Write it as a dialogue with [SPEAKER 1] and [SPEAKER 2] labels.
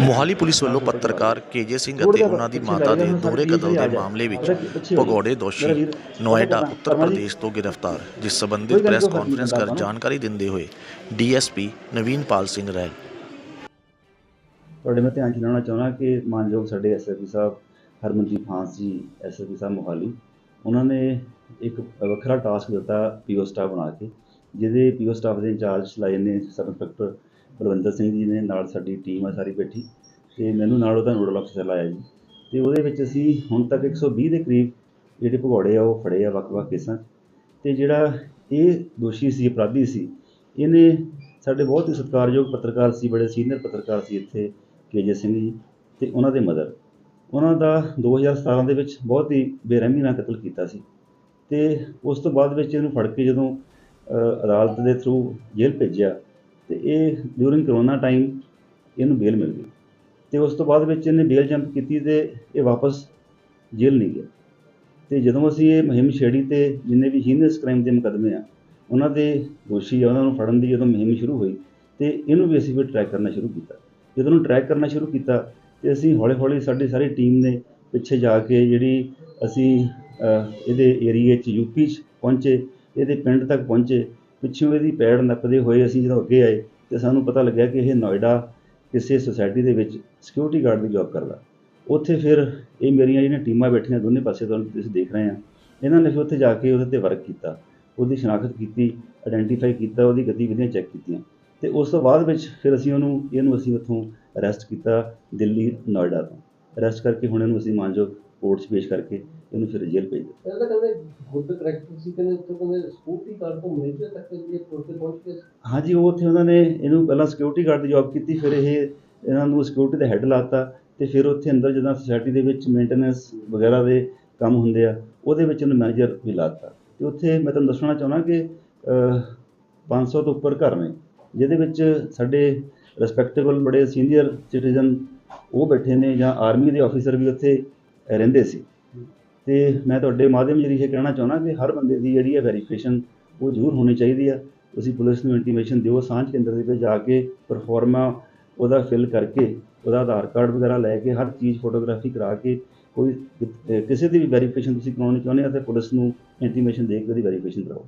[SPEAKER 1] Mohali police ਵੱਲੋਂ ਪੱਤਰਕਾਰ ਕੇਜੇ ਸਿੰਘ ਅਤੇ ਉਹਨਾਂ ਦੀ ਮਾਤਾ ਦੇ ਦੋਹਰੇ ਕਤਲ ਦੇ ਮਾਮਲੇ ਵਿੱਚ ਭਗੌੜੇ ਦੋਸ਼ੀ ਨੋਇਡਾ ਉੱਤਰ ਪ੍ਰਦੇਸ਼ ਤੋਂ ਗ੍ਰਿਫਤਾਰ। ਜਿਸ ਸੰਬੰਧਿਤ ਪ੍ਰੈਸ ਕਾਨਫਰੰਸ ਕਰ ਜਾਣਕਾਰੀ ਦਿੰਦੇ ਹੋਏ ਡੀਐਸਪੀ ਨਵੀਨਪਾਲ ਸਿੰਘ ਰੈਲ।
[SPEAKER 2] ਤੁਹਾਡੇ ਮੈਂ ਧਿਆਨ 'ਚ ਲਿਆਉਣਾ ਚਾਹੁੰਦਾ ਕਿ ਮਾਨਯੋਗ ਸਾਡੇ ਐਸਐਸਪੀ ਸਾਹਿਬ ਹਰਮਨਜੀਤ ਫਾਂਸ ਜੀ ਐਸਐਸਪੀ ਸਾਹਿਬ ਮੋਹਾਲੀ ਉਹਨਾਂ ਨੇ ਇੱਕ ਵੱਖਰਾ ਟਾਸਕ ਦਿੱਤਾ ਪੀਓ ਸਟਾਫ ਬਣਾ ਕੇ ਜਿਹਦੇ ਪੀਓ ਸਟਾਫ ਦੇ ਇੰਚਾਰਜ ਲਾਏ ਨੇ ਸਬ ਇੰਸਪੈਕਟਰ ਬਲਵਿੰਦਰ ਸਿੰਘ ਜੀ ਨੇ ਨਾਲ ਸਾਡੀ ਟੀਮ ਆ ਸਾਰੀ ਬੈਠੀ ਤੇ ਮੈਨੂੰ ਨਾਲ ਉਹਦਾ ਨੋਡਲ ਅਫਸਰ ਲਾਇਆ ਜੀ। ਤੇ ਉਹਦੇ ਵਿੱਚ ਅਸੀਂ ਹੁਣ ਤੱਕ 120 ਦੇ ਕਰੀਬ ਜਿਹੜੇ ਭਗੌੜੇ ਆ, ਉਹ ਫੜੇ ਆ ਵੱਖ-ਵੱਖ ਕੇਸਾਂ 'ਚ। ਤੇ ਜਿਹੜਾ ਇਹ ਦੋਸ਼ੀ ਸੀ, ਅਪਰਾਧੀ ਸੀ, ਇਹਨੇ ਸਾਡੇ ਬਹੁਤ ਹੀ ਸਤਿਕਾਰਯੋਗ ਪੱਤਰਕਾਰ ਸੀ, ਬੜੇ ਸੀਨੀਅਰ ਪੱਤਰਕਾਰ ਸੀ ਇੱਥੇ ਕੇਜੇ ਸਿੰਘ ਜੀ ਤੇ ਉਹਨਾਂ ਦੇ ਮਦਰ। ਉਹਨਾਂ ਦਾ 2017 ਦੇ ਵਿੱਚ ਬਹੁਤ ਹੀ ਬੇਰਹਿਮੀ ਨਾਲ ਕਤਲ ਕੀਤਾ ਸੀ। ਤੇ ਉਸ ਤੋਂ ਬਾਅਦ ਵਿੱਚ ਇਹਨੂੰ ਫੜ ਕੇ ਜਦੋਂ ਅਦਾਲਤ ਦੇ ਥਰੂ ਜੇਲ੍ਹ ਭੇਜਿਆ ਤੇ ਇਹ ਡਿਊਰਿੰਗ ਕਰੋਨਾ ਟਾਈਮ ਇਹਨੂੰ ਬੇਲ ਮਿਲ ਗਈ। ਤੇ ਉਸ ਤੋਂ ਬਾਅਦ ਵਿੱਚ ਇਹਨੇ ਬੇਲ ਜੰਪ ਕੀਤੀ ਤੇ ਇਹ ਵਾਪਸ ਜੇਲ੍ਹ ਨਹੀਂ ਗਿਆ। ਤੇ ਜਦੋਂ ਅਸੀਂ ਇਹ ਮੁਹਿੰਮ ਛੇੜੀ ਤੇ ਜਿੰਨੇ ਵੀ ਹੀਨਸ ਕ੍ਰਾਈਮ ਦੇ ਮੁਕੱਦਮੇ ਆ, ਉਹਨਾਂ ਦੇ ਦੋਸ਼ੀ ਆ, ਉਹਨਾਂ ਨੂੰ ਫੜਨ ਦੀ ਜਦੋਂ ਮੁਹਿੰਮ ਸ਼ੁਰੂ ਹੋਈ ਤੇ ਇਹਨੂੰ ਵੀ ਅਸੀਂ ਫਿਰ ਟਰੈਕ ਕਰਨਾ ਸ਼ੁਰੂ ਕੀਤਾ। ਜਦੋਂ ਨੂੰ ਟਰੈਕ ਕਰਨਾ ਸ਼ੁਰੂ ਕੀਤਾ ਤੇ ਅਸੀਂ ਹੌਲੀ ਹੌਲੀ ਸਾਡੀ ਸਾਰੀ ਟੀਮ ਨੇ ਪਿੱਛੇ ਜਾ ਕੇ ਜਿਹੜੀ ਅਸੀਂ ਇਹਦੇ ਏਰੀਏ 'ਚ ਯੂਪੀ 'ਚ ਪਹੁੰਚੇ, ਇਹਦੇ ਪਿੰਡ ਤੱਕ ਪਹੁੰਚੇ ਪਿੱਛੋਂ ਇਹਦੀ ਪੈੜ ਨੱਪਦੇ ਹੋਏ ਅਸੀਂ ਜਦੋਂ ਅੱਗੇ ਆਏ ਤੇ ਸਾਨੂੰ ਪਤਾ ਲੱਗਿਆ ਕਿ ਇਹ ਨੋਇਡਾ ਕਿਸੇ ਸੁਸਾਇਟੀ ਦੇ ਵਿੱਚ ਸਿਕਿਉਰਿਟੀ ਗਾਰਡ ਦੀ ਜੌਬ ਕਰਦਾ। ਉੱਥੇ ਫਿਰ ਇਹ ਮੇਰੀਆਂ ਜਿਹੜੀਆਂ ਟੀਮਾਂ ਬੈਠੀਆਂ ਦੋਨੇ ਪਾਸੇ ਤੁਹਾਨੂੰ ਤੁਸੀਂ ਦੇਖ ਰਹੇ ਆ, ਇਹਨਾਂ ਨੇ ਫਿਰ ਉੱਥੇ ਜਾ ਕੇ ਉਹਦੇ ਤੇ ਵਰਕ ਕੀਤਾ, ਉਹਦੀ ਸ਼ਨਾਖਤ ਕੀਤੀ ਆਇਡੈਂਟੀਫਾਈ ਕੀਤਾ, ਉਹਦੀ ਗਤੀਵਿਧੀਆਂ ਚੈੱਕ ਕੀਤੀਆਂ ਤੇ ਉਸ ਤੋਂ ਬਾਅਦ ਵਿੱਚ ਫਿਰ ਅਸੀਂ ਉਹਨੂੰ, ਇਹਨੂੰ ਅਸੀਂ ਉੱਥੋਂ ਅਰੈਸਟ ਕੀਤਾ ਦਿੱਲੀ, ਨੋਇਡਾ ਤੋਂ। ਅਰੈਸਟ ਕਰਕੇ ਹੁਣ ਇਹਨੂੰ ਅਸੀਂ ਮਾਨਯੋਗ ਕੋਰਟ 'ਚ ਪੇਸ਼ ਕਰਕੇ ਇਹਨੂੰ ਫਿਰ ਜੇਲ੍ਹ ਭੇਜ ਦਿੱਤਾ।
[SPEAKER 3] ਪਹਿਲਾਂ ਕਹਿੰਦੇ ਗੁੱਡ ਕਰੈਕਟਰ ਸੀ ਕਹਿੰਦੇ ਉੱਥੇ ਕਹਿੰਦੇ ਸਕੂਟੀ ਕਾਰ ਤੋਂ ਮੇਜਰ ਤੱਕ ਤੁਰ ਕੇ ਪਹੁੰਚ ਕੇ
[SPEAKER 2] ਹਾਂਜੀ ਉਹ ਉੱਥੇ ਉਹਨਾਂ ਨੇ ਇਹਨੂੰ ਪਹਿਲਾਂ ਸਿਕਿਉਰਿਟੀ ਗਾਰਡ ਦੀ ਜੌਬ ਕੀਤੀ ਫਿਰ ਇਹ ਇਹਨਾਂ ਨੂੰ ਸਿਕਿਉਰਿਟੀ ਦਾ ਹੈੱਡ ਲਾਤਾ ਤੇ ਫਿਰ ਉੱਥੇ ਅੰਦਰ ਜਦੋਂ ਸੁਸਾਇਟੀ ਦੇ ਵਿੱਚ ਮੇਨਟੇਨੈਂਸ ਵਗੈਰਾ ਦੇ ਕੰਮ ਹੁੰਦੇ ਆ ਉਹਦੇ ਵਿੱਚ ਉਹਨੂੰ ਮੈਨੇਜਰ ਵੀ ਲਾਤਾ ਤੇ ਉੱਥੇ ਮੈਂ ਤੁਹਾਨੂੰ ਦੱਸਣਾ ਚਾਹੁੰਦਾ ਕਿ ਅਹ, 500 ਤੋਂ ਉੱਪਰ ਘਰ ਨੇ ਜਿਹਦੇ ਵਿੱਚ ਸਾਡੇ ਰਿਸਪੈਕਟੇਬਲ ਬੜੇ ਸੀਨੀਅਰ ਸਿਟੀਜ਼ਨ ਉਹ ਬੈਠੇ ਨੇ ਜਾਂ ਆਰਮੀ ਦੇ ਆਫੀਸਰ ਵੀ ਉੱਥੇ ਰਹਿੰਦੇ ਸੀ। ਤੇ ਮੈਂ ਤੁਹਾਡੇ ਮਾਧਿਅਮ ਜਰੀਏ ਕਹਿਣਾ ਚਾਹੁੰਦਾ ਕਿ ਹਰ ਬੰਦੇ ਦੀ ਜਿਹੜੀ ਹੈ ਵੈਰੀਫਿਕੇਸ਼ਨ ਉਹ ਜ਼ਰੂਰ ਹੋਣੀ ਚਾਹੀਦੀ ਆ। ਤੁਸੀਂ ਪੁਲਿਸ ਨੂੰ ਇੰਟੀਮੇਸ਼ਨ ਦਿਓ, ਸਾਂਝ ਕੇਂਦਰ ਦੇ ਵਿੱਚ ਜਾ ਕੇ ਪਰਫਾਰਮਾ ਉਹਦਾ ਫਿਲ ਕਰਕੇ, ਉਹਦਾ ਆਧਾਰ ਕਾਰਡ ਵਗੈਰਾ ਲੈ ਕੇ, ਹਰ ਚੀਜ਼ ਫੋਟੋਗ੍ਰਾਫੀ ਕਰਾ ਕੇ, ਕੋਈ ਕਿਸੇ ਦੀ ਵੀ ਵੈਰੀਫਿਕੇਸ਼ਨ ਤੁਸੀਂ ਕਰਾਉਣੀ ਚਾਹੁੰਦੇ ਆ ਤਾਂ ਪੁਲਿਸ ਨੂੰ ਇੰਟੀਮੇਸ਼ਨ ਦੇ ਕੇ ਉਹਦੀ ਵੈਰੀਫਿਕੇਸ਼ਨ ਕਰਾਓ।